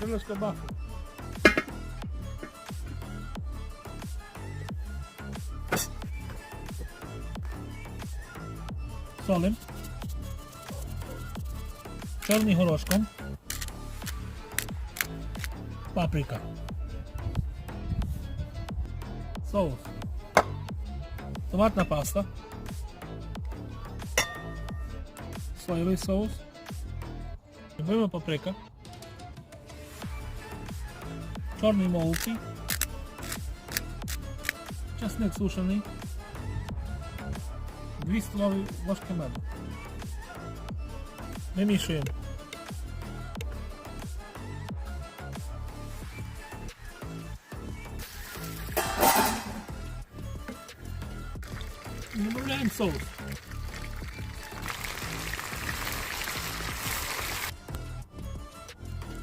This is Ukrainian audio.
Немножко бафу. Солим. Чорний горошком. Паприка. Соус. Томатна паста. Соєвий соус. Любима паприка. Чорний молотий. Часник сушений. 2 столові ложки меду. Вимішуємо. Добавляємо соус.